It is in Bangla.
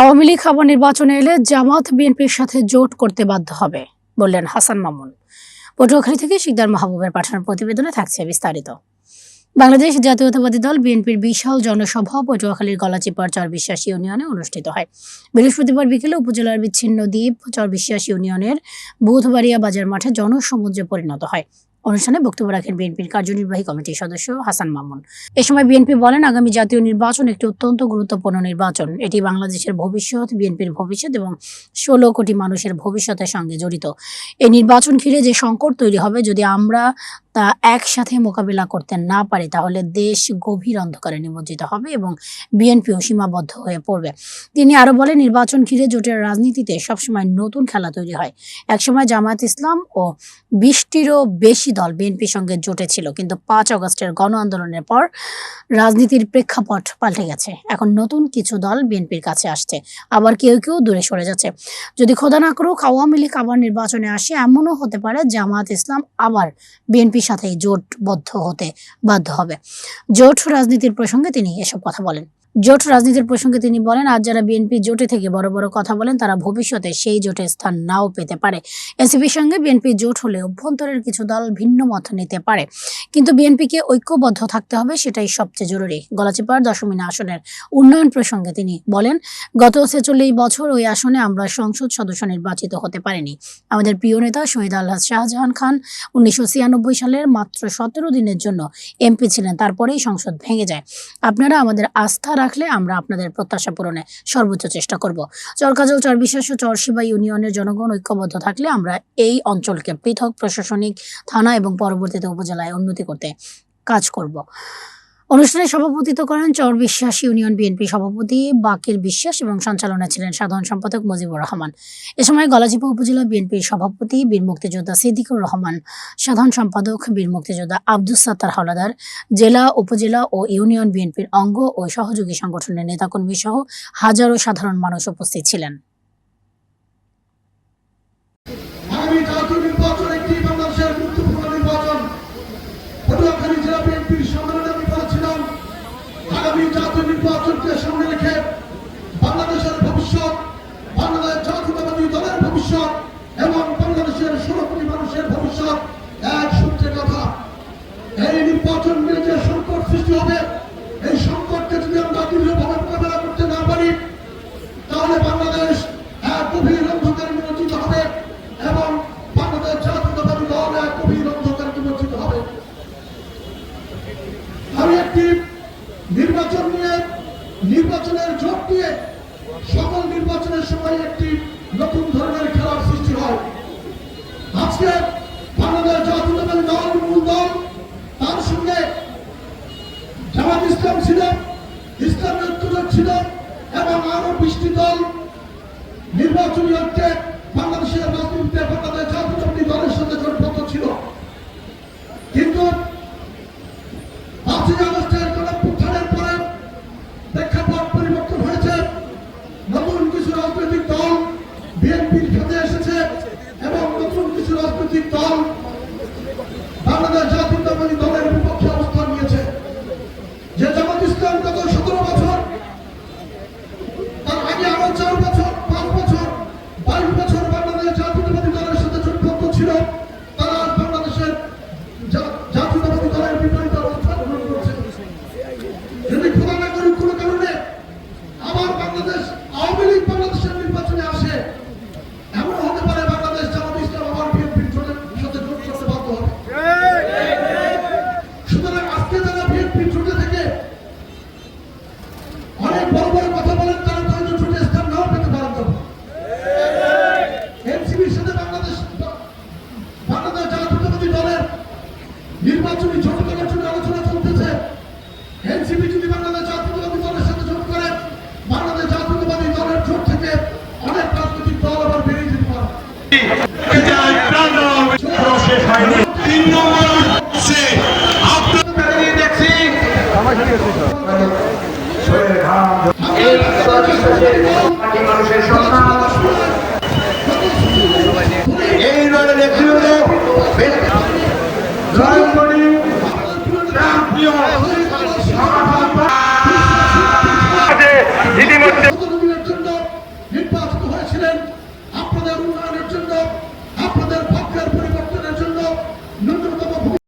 আওয়ামী লীগ আবার নির্বাচনে এলে জামাত বিএনপির সাথে জোট করতে বাধ্য হবে, বললেন হাসান মামুন। পটুয়াখালী থেকে শিকদার মাহবুবের পাঠানোর প্রতিবেদনে থাকছে বিস্তারিত। বাংলাদেশ জাতীয়তাবাদী দল বিএনপির বিশাল জনসভা পটুয়াখালীর গলাচিপার চর বিশ্বাস ইউনিয়নে অনুষ্ঠিত হয়। বৃহস্পতিবার বিকেলে উপজেলার বিচ্ছিন্ন দ্বীপ চর বিশ্বাস ইউনিয়নের বুধবাড়িয়া বাজার মাঠে জনসমুদ্রে পরিণত হয়। অনুষ্ঠানে বক্তব্য রাখেন বিএনপির কার্যনির্বাহী কমিটির সদস্য হাসান মামুন। এ সময় বিএনপি বলেন, আগামী জাতীয় নির্বাচন একটি অত্যন্ত গুরুত্বপূর্ণ নির্বাচন। এটি বাংলাদেশের ভবিষ্যৎ, বিএনপির ভবিষ্যৎ এবং ষোলো কোটি মানুষের ভবিষ্যতের সঙ্গে জড়িত। এই নির্বাচন ঘিরে যে সংকট তৈরি হবে, যদি আমরা তা একসাথে মোকাবিলা করতে না পারি, তাহলে দেশ গভীর অন্ধকারে নিমজ্জিত হবে এবং বিএনপিও সীমাবদ্ধ হয়ে পড়বে। তিনি আরও বলেন, নির্বাচন ঘিরে জোটের রাজনীতিতে সবসময় নতুন খেলা তৈরি হয়। একসময় জামায়াত ইসলাম ও বিশটিরও বেশি দল বিএনপির সঙ্গে জোটে ছিল, কিন্তু পাঁচ অগস্টের গণ আন্দোলনের পর রাজনীতির প্রেক্ষাপট পাল্টে গেছে। এখন নতুন কিছু দল বিএনপির কাছে আসছে, আবার কেউ কেউ দূরে সরে যাচ্ছে। যদি খোদা না করুক, আওয়ামী লীগ আবার নির্বাচনে আসে, এমনও হতে পারে জামায়াত ইসলাম আবার বিএনপির সাথে জোটবদ্ধ হতে বাধ্য হবে। জোট রাজনীতির প্রসঙ্গে তিনি এসব কথা বলেন। জোট রাজনীতির প্রসঙ্গে তিনি বলেন, আজ যারা বিএনপি জোটে থেকে বড় বড় কথা বলেন, তারা ভবিষ্যতে সেই জোটে স্থান নাও পেতে পারে। এনসিপির সঙ্গে বিএনপি জোট হলে অভ্যন্তরের কিছু দল ভিন্ন মত নিতে পারে। কিন্তু বিএনপিকে ঐক্যবদ্ধ থাকতে হবে, সেটাই সবচেয়ে জরুরি। গলাচিপার দশমিনা আসনের উন্নয়ন প্রসঙ্গে তিনি বলেন, গত ছেচল্লিশ বছর ওই আসনে আমরা সংসদ সদস্য নির্বাচিত হতে পারিনি। আমাদের প্রিয় নেতা শহীদ আলহাজ শাহজাহান খান উনিশশো ছিয়ানব্বই সালের মাত্র সতেরো দিনের জন্য এমপি ছিলেন, তারপরেই সংসদ ভেঙে যায়। আপনারা আমাদের আস্থা রাখলে আমরা আপনাদের প্রত্যাশা পূরণে সর্বোচ্চ চেষ্টা করব। চরকাজল চর বিশ্বাস ও চরশিবা ইউনিয়নের জনগণ ঐক্যবদ্ধ থাকলে আমরা এই অঞ্চলকে পৃথক প্রশাসনিক থানা এবং পরবর্তীতে উপজেলায় উন্নতি করতে কাজ করব। অনুষ্ঠানে সভাপতিত্ব করেন চর বিশ্বাস ইউনিয়ন বিএনপি সভাপতি বাকির বিশ্বাস এবং সঞ্চালনায় ছিলেন সাধারণ সম্পাদক মুজিবুর রহমান। এ সময় গলাচিপা উপজেলা বিএনপির সভাপতি বীর মুক্তিযোদ্ধা সিদ্দিকুর রহমান, সাধারণ সম্পাদক বীর মুক্তিযোদ্ধা আব্দুস সাত্তার হাওলাদার, জেলা, উপজেলা ও ইউনিয়ন বিএনপির অঙ্গ ও সহযোগী সংগঠনের নেতাকর্মী সহ হাজারো সাধারণ মানুষ উপস্থিত ছিলেন আগামী জাতীয় নির্বাচন একটি বাংলাদেশের গুরুত্বপূর্ণ নির্বাচন পটুয়াখালী জেলা বিএনপির সম্মেলনে আমি বলেছিলাম আগামী জাতীয় নির্বাচনকে সামনে রেখে বাংলাদেশের ভবিষ্যৎ বাংলাদেশ জাতীয়তাবাদী দলের ভবিষ্যৎ এবং বাংলাদেশের ষোলো কোটি মানুষের ভবিষ্যৎ এক সূত্রে কথা। এই নির্বাচন নিয়ে যে সংকট সৃষ্টি হবে, এই সংকটকে যদি আমরা দৃঢ়ভাবে মোকাবেলা করতে না পারি, তাহলে বাংলাদেশ এক গভীর অন্ধকারে নিমজ্জিত হবে এবং বাংলাদেশ জাতীয়তাবাদী দল এক গভীর অন্ধকারে নিমজ্জিত হবে। আমি একটি নির্বাচন নিয়ে, নির্বাচনের জোট দিয়ে সকল নির্বাচনের সময় একটি ছিল এবং আরও বৃষ্টি দল নির্বাচনী ঐক্যে বাংলাদেশের রাজনীতিতে বাংলাদেশ জাতীয়তাবাদী দলের সাথে জোটবদ্ধ ছিল। কিন্তু পরে প্রেক্ষাপট পরিবর্তন হয়েছে। নতুন কিছু রাজনৈতিক দল বিএনপির সাথে এসেছে এবং নতুন কিছু রাজনৈতিক দল বাংলাদেশ দলের বিপক্ষে অবস্থান নিয়েছে। যে জামাত ইসলাম গত নির্বাচনী জোট করার জন্য